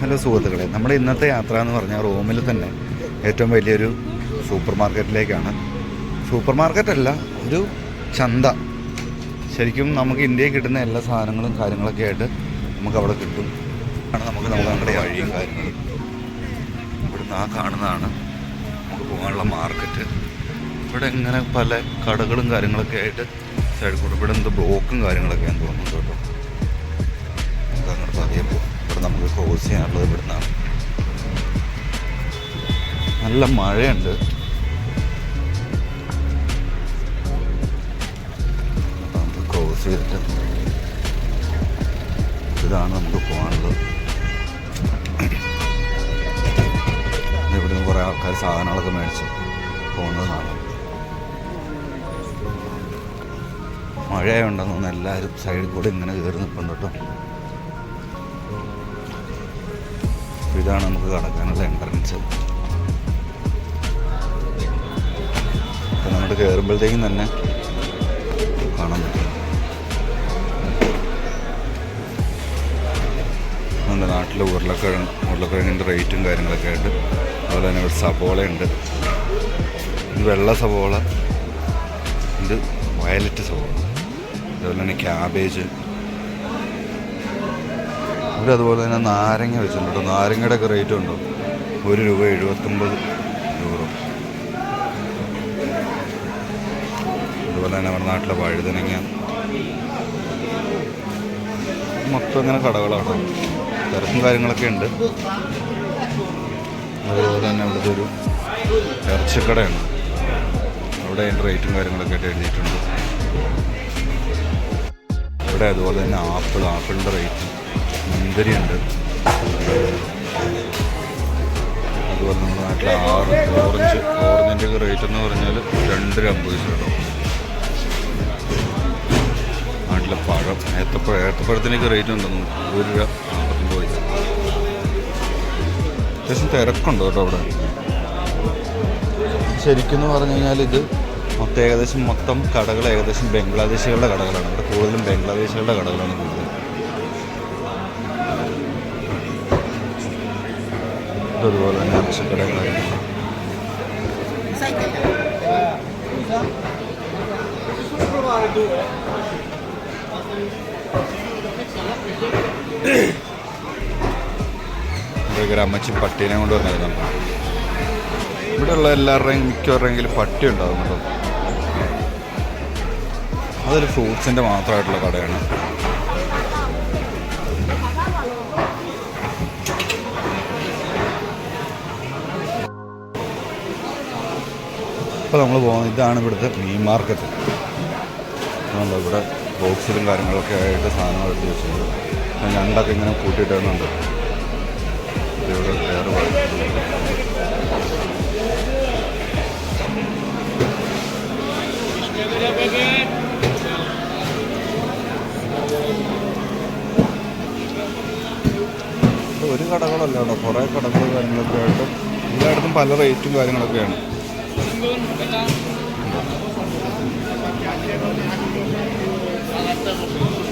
Hello സുഹൃത്തുക്കളെ നമ്മുടെ ഇന്നത്തെ യാത്ര എന്ന് പറഞ്ഞാൽ റോമിൽ തന്നെ ഏറ്റവും വലിയൊരു സൂപ്പർ മാർക്കറ്റിലേക്കാണ് സൂപ്പർ മാർക്കറ്റല്ല ഒരു ചന്ത. ശരിക്കും നമുക്ക് ഇന്ത്യയിൽ കിട്ടുന്ന എല്ലാ സാധനങ്ങളും കാര്യങ്ങളൊക്കെ ആയിട്ട് നമുക്ക് അവിടെ കിട്ടും. ആണ് നമുക്ക് നമുക്ക് നമ്മുടെ വഴിയും കാര്യങ്ങളും. ഇവിടുന്ന് ആ കാണുന്നതാണ് നമുക്ക് പോകാനുള്ള മാർക്കറ്റ്. ഇവിടെ ഇങ്ങനെ പല കടകളും കാര്യങ്ങളൊക്കെ ആയിട്ട് സൈഡിൽ കൂടെ. ഇവിടെ എന്തോ ബ്ലോക്കും കാര്യങ്ങളൊക്കെ ഞാൻ തോന്നുന്നു കേട്ടോ. ക്രോസ് ചെയ്യാനുള്ളത് ഇവിടുന്നാണ് നല്ല മഴയുണ്ട്. ക്രോസ് ചെയ്തിട്ട് ഇതാണ് നമുക്ക് പോകാനുള്ളത്. ഇവിടുന്ന് കുറേ ആൾക്കാർ സാധനങ്ങളൊക്കെ മേടിച്ച് പോകുന്നതാണ് മഴയുണ്ടെന്ന് എല്ലാവരും സൈഡിൽ കൂടെ ഇങ്ങനെ കയറി നിൽപ്പുണ്ട് കേട്ടോ. ഇതാണ് നമുക്ക് കടക്കാനുള്ള എൻട്രൻസ് അങ്ങോട്ട് കയറുമ്പോഴത്തേക്കും തന്നെ കാണാൻ പറ്റും. നമ്മുടെ നാട്ടിൽ ഉരുളക്കിഴങ്ങ് ഉരുളക്കിഴങ്ങിന്റെ റേറ്റും കാര്യങ്ങളൊക്കെ ആയിട്ട് അതുപോലെ തന്നെ സവോളയുണ്ട്. ഇത് വെള്ള സവോള ഇത് വയലറ്റ് സവോള. അതുപോലെ തന്നെ ക്യാബേജ് ഇവിടെ അതുപോലെ തന്നെ നാരങ്ങ വെച്ചിട്ടുണ്ട് നാരങ്ങയുടെ ഒക്കെ റേറ്റ് ഉണ്ടോ? ഒരു രൂപ എഴുപത്തൊമ്പത് യൂറോ അതുപോലെ തന്നെ നമ്മുടെ നാട്ടിലെ വഴുതനങ്ങ. മൊത്തം ഇങ്ങനെ കടകളാണ് തിരക്കും കാര്യങ്ങളൊക്കെ ഉണ്ട്. അതുപോലെ തന്നെ ഇവിടുത്തെ ഒരു ഇറച്ചിക്കടയാണ് അവിടെ അതിന്റെ റേറ്റും കാര്യങ്ങളൊക്കെ ആയിട്ട് എഴുതിയിട്ടുണ്ട്. ഇവിടെ അതുപോലെ തന്നെ ആപ്പിൾ. ആപ്പിളിന്റെ റേറ്റ് മുന്തിരി ഉണ്ട് അതുപോലെ നമ്മുടെ നാട്ടിൽ ആറ് ഓറഞ്ച്. ഓറഞ്ചിന്റെ റേറ്റ് എന്ന് പറഞ്ഞാൽ രണ്ട് രൂപ അമ്പത് കേട്ടോ. നാട്ടിലെ പഴം ഏത്തപ്പഴം ഏത്തപ്പഴത്തിനൊക്കെ റേറ്റ് ഉണ്ടെന്ന് ഒരു രൂപ നാൽപ്പത്തൊമ്പത് പൈസ അത്യാവശ്യം തിരക്കുണ്ട് കേട്ടോ അവിടെ. ശരിക്കും എന്ന് പറഞ്ഞു കഴിഞ്ഞാൽ ഇത് മൊത്തം ഏകദേശം മൊത്തം കടകൾ ഏകദേശം ബംഗ്ലാദേശികളുടെ കടകളാണ്. ഇവിടെ കൂടുതലും ബംഗ്ലാദേശികളുടെ കടകളാണ് കൂടുതൽ ഇതുപോലെ തന്നെ ഇവിടെ ഒരു അമ്മച്ചി പട്ടീനെ കൊണ്ട് വന്നേക്കാം ഇവിടെയുള്ള എല്ലാവരുടെയും മിക്കവരുടെയെങ്കിലും പട്ടി ഉണ്ടാകുന്നുണ്ടോ അതൊരു ഫ്രൂട്ട്സിന്റെ മാത്രമായിട്ടുള്ള കടയാണ്. ഇപ്പോൾ നമ്മൾ പോകുന്നത് ഇതാണ് ഇവിടുത്തെ മീൻ മാർക്കറ്റ് അതുകൊണ്ട് ഇവിടെ ബോക്സിലും കാര്യങ്ങളൊക്കെ ആയിട്ട് സാധനങ്ങൾ എടുത്ത് വെച്ചിട്ടുണ്ട്. ഞണ്ടൊക്കെ ഇങ്ങനെ കൂട്ടിയിട്ടുണ്ട് ഒരു കടകളല്ല കുറേ കടകൾ കാര്യങ്ങളൊക്കെ ആയിട്ട് എല്ലായിടത്തും പല റേറ്റും കാര്യങ്ങളൊക്കെയാണ്. ഒരു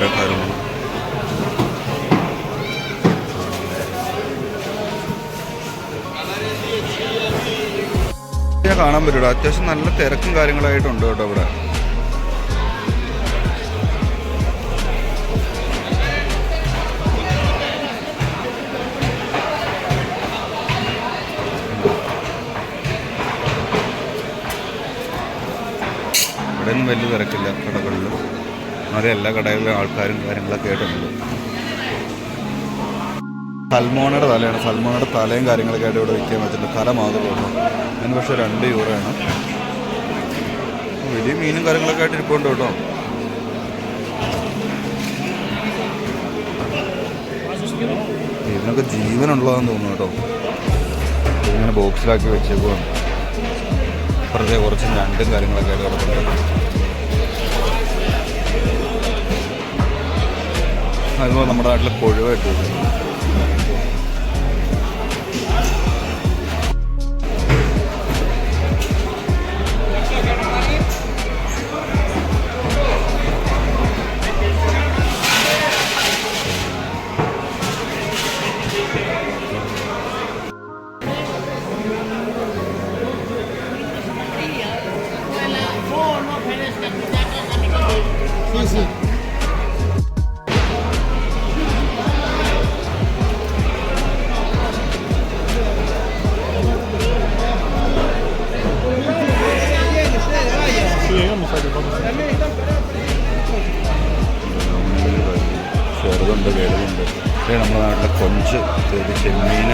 കടയുടെ കാര്യങ്ങൾ കാണാൻ പറ്റൂടാ അത്യാവശ്യം നല്ല തിരക്കും കാര്യങ്ങളായിട്ടുണ്ട് കേട്ടോ ഇവിടെ. ഇവിടെ വലിയ തിരക്കില്ല കടകളിൽ എന്നാലും എല്ലാ കടകളിലും ആൾക്കാരും കാര്യങ്ങളൊക്കെ ആയിട്ടുണ്ട്. സൽമോണയുടെ തലയാണ്. സൽമോണയുടെ തലയും കാര്യങ്ങളൊക്കെ ആയിട്ട് ഇവിടെ വിൽക്കാൻ വെച്ചിട്ടുണ്ട്. തല മാത്രമേ അതിന് പക്ഷേ രണ്ട് യൂറോയാണ്. വലിയ മീനും കാര്യങ്ങളൊക്കെ ആയിട്ട് ഇരിപ്പുണ്ട് കേട്ടോ. ഇതിനൊക്കെ ജീവനുള്ളതാന്ന് തോന്നുന്നു കേട്ടോ. ഇങ്ങനെ ബോക്സിലാക്കി വെച്ചേക്കുവാണ്. അപ്പുറത്തെ കുറച്ച് ഞണ്ടും കാര്യങ്ങളൊക്കെ ആയിട്ട് കിടപ്പുണ്ട്. അതുപോലെ നമ്മുടെ നാട്ടിൽ കൊഴുവായിട്ട് വരും Sì, sì. ഇത് നമ്മുടെ നാട്ടിലെ കൊഞ്ച് ഇത് ചെമ്മീൻ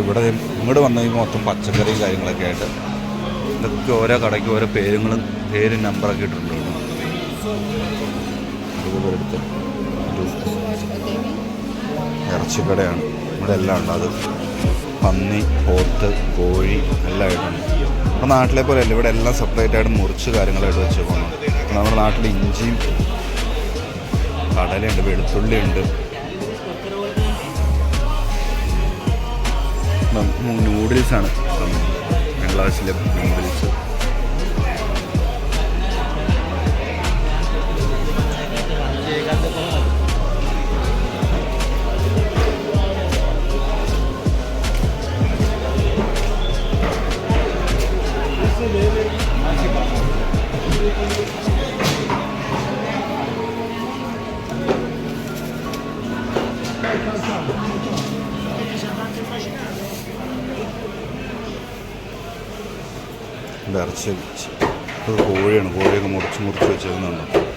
ഇവിടെ ഇങ്ങോട്ട് വന്നു കഴിയുമ്പോൾ മൊത്തം പച്ചക്കറിയും കാര്യങ്ങളൊക്കെ ആയിട്ട് ഇതൊക്കെ ഓരോ കടയ്ക്ക് ഓരോ പേരുകളും പേരും നമ്പറൊക്കെ ഇട്ടിട്ടുണ്ട്. ഇറച്ചിക്കടയാണ്. ഇവിടെ എല്ലാം ഉണ്ട്. അത് പന്നി പോത്ത് കോഴി എല്ലാം ആയിട്ടുണ്ട് നമ്മുടെ നാട്ടിലെ പോലെ അല്ല ഇവിടെ എല്ലാം സെപ്പറേറ്റ് ആയിട്ട് മുറിച്ച് കാര്യങ്ങളായിട്ട് വെച്ച് പോകുന്നു നമ്മുടെ നാട്ടിൽ ഇഞ്ചിയും കടലയുണ്ട് വെളുത്തുള്ളിയുണ്ട്. നൂഡിൽസാണ് ബംഗ്ലാദേശിലെ നൂഡിൽസ് ഇറച്ചി ഒരു കോഴിയാണ് കോഴിയൊക്കെ മുറിച്ച് മുറിച്ച് വെച്ചേക്കുന്നുണ്ട്.